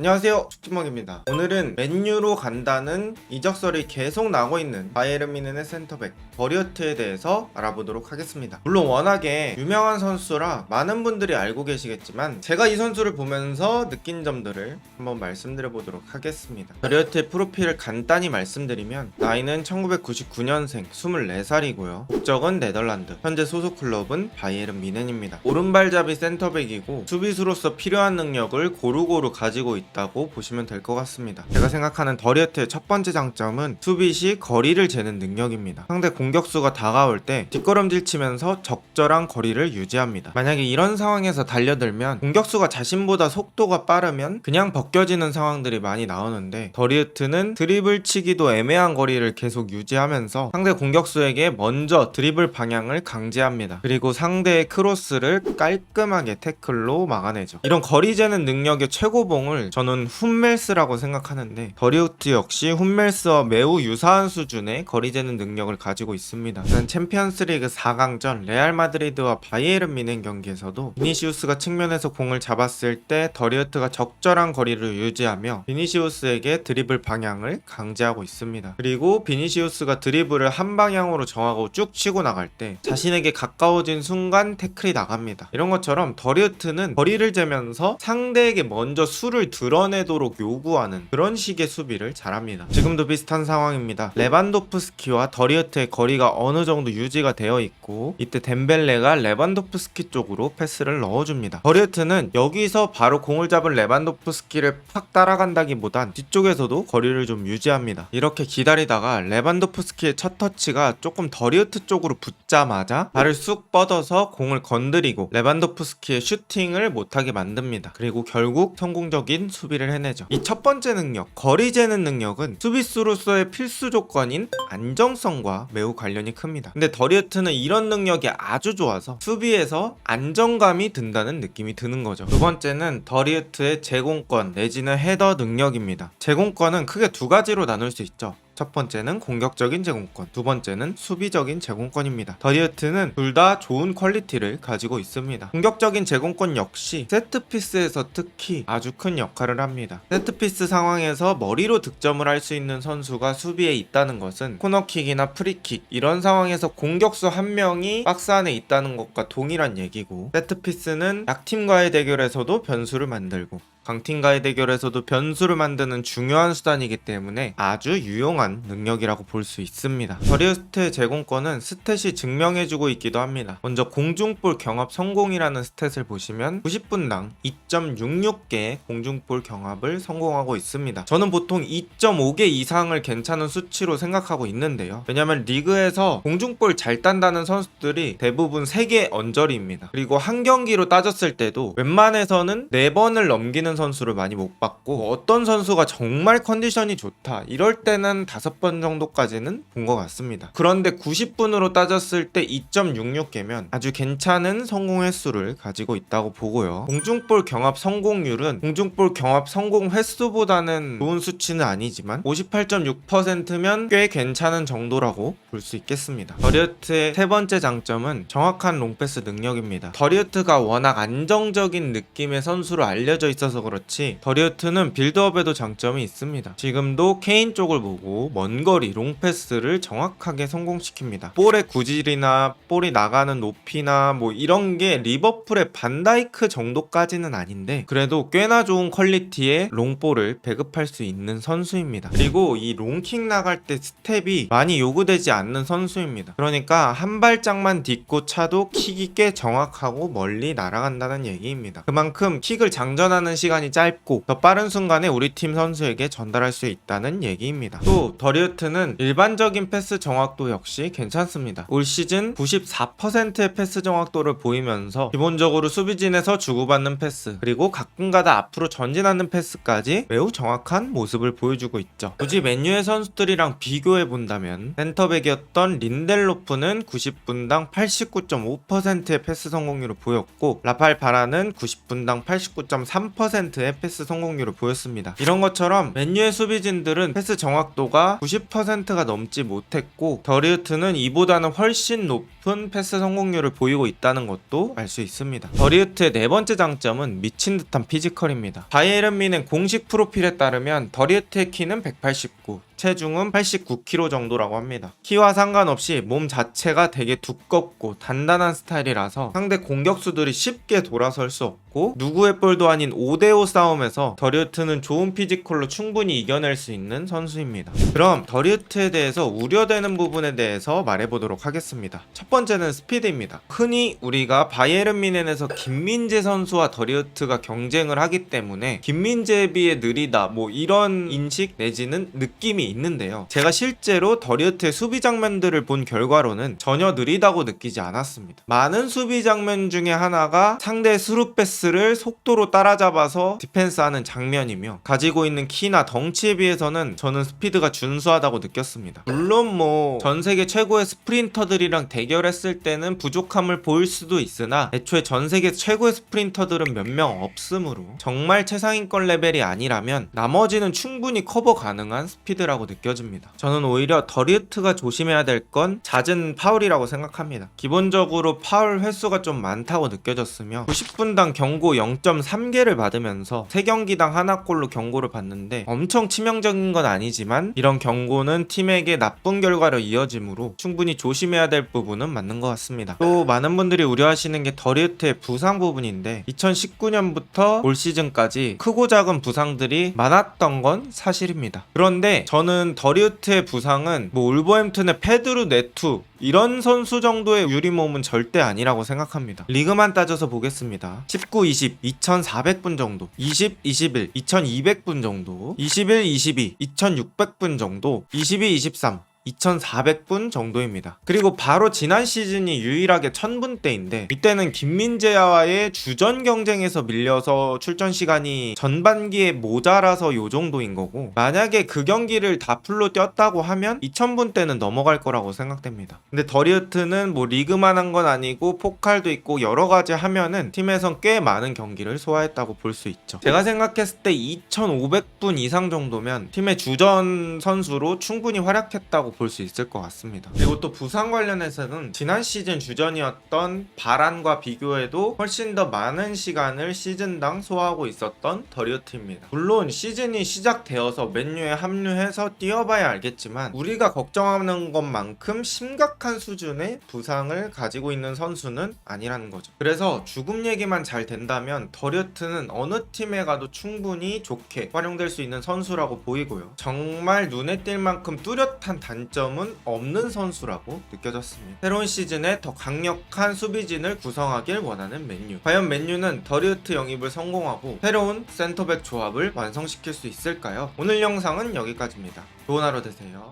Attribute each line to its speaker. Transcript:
Speaker 1: 안녕하세요. 축지먹입니다. 오늘은 맨유로 간다는 이적설이 계속 나고 있는 바이에른 미넨의 센터백 버리어트에 대해서 알아보도록 하겠습니다. 물론 워낙에 유명한 선수라 많은 분들이 알고 계시겠지만 제가 이 선수를 보면서 느낀 점들을 한번 말씀드려 보도록 하겠습니다. 버리어트의 프로필을 간단히 말씀드리면 나이는 1999년생 24살이고요. 국적은 네덜란드. 현재 소속 클럽은 바이에른 미넨입니다. 오른발잡이 센터백이고 수비수로서 필요한 능력을 고루고루 가지고 있다 고 보시면 될 것 같습니다. 제가 생각하는 더리어트의 첫 번째 장점은 수비 시 거리를 재는 능력입니다. 상대 공격수가 다가올 때 뒷걸음질 치면서 적절한 거리를 유지합니다. 만약에 이런 상황에서 달려들면 공격수가 자신보다 속도가 빠르면 그냥 벗겨지는 상황들이 많이 나오는데 더리어트는 드리블 치기도 애매한 거리를 계속 유지하면서 상대 공격수에게 먼저 드리블 방향을 강제합니다. 그리고 상대의 크로스를 깔끔하게 태클로 막아내죠. 이런 거리 재는 능력의 최고봉을 저는 훈멜스라고 생각하는데 더리우트 역시 훈멜스와 매우 유사한 수준의 거리 재는 능력을 가지고 있습니다. 지난 챔피언스리그 4강전 레알 마드리드와 바이에른 미넨 경기에서도 비니시우스가 측면에서 공을 잡았을 때 더리우트가 적절한 거리를 유지하며 비니시우스에게 드리블 방향을 강제하고 있습니다. 그리고 비니시우스가 드리블을 한 방향으로 정하고 쭉 치고 나갈 때 자신에게 가까워진 순간 태클이 나갑니다. 이런 것처럼 더리우트는 거리를 재면서 상대에게 먼저 수를 드러내도록 요구하는 그런 식의 수비를 잘합니다. 지금도 비슷한 상황입니다. 레반도프스키와 더리우트의 거리가 어느 정도 유지가 되어 있고 이때 덴벨레가 레반도프스키 쪽으로 패스를 넣어줍니다. 더리우트는 여기서 바로 공을 잡은 레반도프스키를 팍 따라간다기보단 뒤쪽에서도 거리를 좀 유지합니다. 이렇게 기다리다가 레반도프스키의 첫 터치가 조금 더리우트 쪽으로 붙자마자 발을 쑥 뻗어서 공을 건드리고 레반도프스키의 슈팅을 못하게 만듭니다. 그리고 결국 성공적인 수비를 해내죠. 이 첫 번째 능력, 거리 재는 능력은 수비수로서의 필수 조건인 안정성과 매우 관련이 큽니다. 근데 더리우트는 이런 능력이 아주 좋아서 수비에서 안정감이 든다는 느낌이 드는 거죠. 두 번째는 더리우트의 제공권 내지는 헤더 능력입니다. 제공권은 크게 두 가지로 나눌 수 있죠. 첫 번째는 공격적인 제공권, 두 번째는 수비적인 제공권입니다. 더리어트는 둘 다 좋은 퀄리티를 가지고 있습니다. 공격적인 제공권 역시 세트피스에서 특히 아주 큰 역할을 합니다. 세트피스 상황에서 머리로 득점을 할 수 있는 선수가 수비에 있다는 것은 코너킥이나 프리킥 이런 상황에서 공격수 한 명이 박스 안에 있다는 것과 동일한 얘기고 세트피스는 약팀과의 대결에서도 변수를 만들고 강팀과의 대결에서도 변수를 만드는 중요한 수단이기 때문에 아주 유용한 능력이라고 볼 수 있습니다. 더리우스트의 제공권은 스탯이 증명해주고 있기도 합니다. 먼저 공중볼 경합 성공이라는 스탯을 보시면 90분당 2.66개의 공중볼 경합을 성공하고 있습니다. 저는 보통 2.5개 이상을 괜찮은 수치로 생각하고 있는데요. 왜냐면 리그에서 공중볼 잘 딴다는 선수들이 대부분 3개 언저리입니다. 그리고 한 경기로 따졌을 때도 웬만해서는 4번을 넘기는 선수를 많많이 못 봤고 어떤 선수가 정말 컨디션이 좋다 이럴 때는 5번 정도까지는 본 것 같습니다. 그런데 90분으로 따졌을 때 2.66개면 아주 괜찮은 성공 횟수를 가지고 있다고 보고요. 공중볼 경합 성공률은 공중볼 경합 성공 횟수보다는 좋은 수치는 아니지만 58.6%면 꽤 괜찮은 정도라고 볼 수 있겠습니다. 더리어트의 세 번째 장점은 정확한 롱패스 능력입니다. 더리어트가 워낙 안정적인 느낌의 선수로 알려져 있어서 그렇지 더리어트는 빌드업에도 장점이 있습니다. 지금도 케인 쪽을 보고 먼 거리 롱패스를 정확하게 성공시킵니다. 볼의 구질이나 볼이 나가는 높이나 뭐 이런 게 리버풀의 반다이크 정도까지는 아닌데 그래도 꽤나 좋은 퀄리티의 롱볼을 배급할 수 있는 선수입니다. 그리고 이 롱킥 나갈 때 스텝이 많이 요구되지 않는 선수입니다. 그러니까 한 발짝만 딛고 차도 킥이 꽤 정확하고 멀리 날아간다는 얘기입니다. 그만큼 킥을 장전하는 시간 이 짧고 더 빠른 순간에 우리 팀 선수에게 전달할 수 있다는 얘기입니다. 또 더리우트는 일반적인 패스 정확도 역시 괜찮습니다. 올 시즌 94%의 패스 정확도를 보이면서 기본적으로 수비진에서 주고받는 패스 그리고 가끔가다 앞으로 전진하는 패스까지 매우 정확한 모습을 보여주고 있죠. 굳이 맨유의 선수들이랑 비교해 본다면 센터백이었던 린델로프는 90분당 89.5%의 패스 성공률을 보였고 라팔 바라는 90분당 10%의 패스 성공률을 보였습니다. 이런 것처럼 맨유의 수비진들은 패스 정확도가 90%가 넘지 못했고 더리우트는 이보다는 훨씬 높은 패스 성공률을 보이고 있다는 것도 알 수 있습니다. 더리우트의 네 번째 장점은 미친 듯한 피지컬입니다. 바이에른 미는 공식 프로필에 따르면 더리우트의 키는 189, 체중은 89kg 정도라고 합니다. 키와 상관없이 몸 자체가 되게 두껍고 단단한 스타일이라서 상대 공격수들이 쉽게 돌아설 수 없고 누구의 볼도 아닌 5대5 싸움에서 더리우트는 좋은 피지컬로 충분히 이겨낼 수 있는 선수입니다. 그럼 더리우트에 대해서 우려되는 부분에 대해서 말해보도록 하겠습니다. 첫 번째는 스피드입니다. 흔히 우리가 바이에른 미넨에서 김민재 선수와 더리우트가 경쟁을 하기 때문에 김민재에 비해 느리다 뭐 이런 인식 내지는 느낌이 있는데요. 제가 실제로 더리우트의 수비 장면들을 본 결과로는 전혀 느리다고 느끼지 않았습니다. 많은 수비 장면 중에 하나가 상대 스루 패스를 속도로 따라잡아서 디펜스하는 장면이며 가지고 있는 키나 덩치에 비해서는 저는 스피드가 준수하다고 느꼈습니다. 물론 뭐 전 세계 최고의 스프린터들이랑 대결했을 때는 부족함을 보일 수도 있으나 애초에 전 세계 최고의 스프린터들은 몇 명 없으므로 정말 최상위권 레벨이 아니라면 나머지는 충분히 커버 가능한 스피드라고 느껴집니다. 저는 오히려 더리우트가 조심해야 될 건 잦은 파울이라고 생각합니다. 기본적으로 파울 횟수가 좀 많다고 느껴졌으며 90분당 경고 0.3개를 받으면서 3경기당 하나골로 경고를 받는데 엄청 치명적인 건 아니지만 이런 경고는 팀에게 나쁜 결과로 이어지므로 충분히 조심해야 될 부분은 맞는 것 같습니다. 또 많은 분들이 우려하시는 게 더리우트의 부상 부분인데 2019년부터 올 시즌까지 크고 작은 부상들이 많았던 건 사실입니다. 그런데 저는 더리우트의 부상은 뭐 울버햄튼의 페드루 네투 이런 선수 정도의 유리몸은 절대 아니라고 생각합니다. 리그만 따져서 보겠습니다. 19, 20, 2,400분 정도, 20, 21, 2,200분 정도, 21, 22, 2,600분 정도, 22, 23, 2,400분 정도입니다. 그리고 바로 지난 시즌이 유일하게 1000분 대인데 이때는 김민재와의 주전 경쟁에서 밀려서 출전 시간이 전반기에 모자라서 요 정도인 거고 만약에 그 경기를 다 풀로 뛰었다고 하면 2000분 대는 넘어갈 거라고 생각됩니다. 근데 더리우트는 뭐 리그만 한 건 아니고 포칼도 있고 여러 가지 하면은 팀에선 꽤 많은 경기를 소화했다고 볼 수 있죠. 제가 생각했을 때 2,500분 이상 정도면 팀의 주전 선수로 충분히 활약했다고 볼 수 있을 것 같습니다. 그리고 또 부상 관련해서는 지난 시즌 주전이었던 바란과 비교해도 훨씬 더 많은 시간을 시즌당 소화하고 있었던 더리우트입니다. 물론 시즌이 시작되어서 맨유에 합류해서 뛰어봐야 알겠지만 우리가 걱정하는 것만큼 심각한 수준의 부상을 가지고 있는 선수는 아니라는 거죠. 그래서 죽음 얘기만 잘 된다면 더리우트는 어느 팀에 가도 충분히 좋게 활용될 수 있는 선수라고 보이고요. 정말 눈에 띌 만큼 뚜렷한 단점은 없는 선수라고 느껴졌습니다. 새로운 시즌에 더 강력한 수비진을 구성하길 원하는 맨유. 과연 맨유는 더리우트 영입을 성공하고 새로운 센터백 조합을 완성시킬 수 있을까요? 오늘 영상은 여기까지입니다. 좋은 하루 되세요.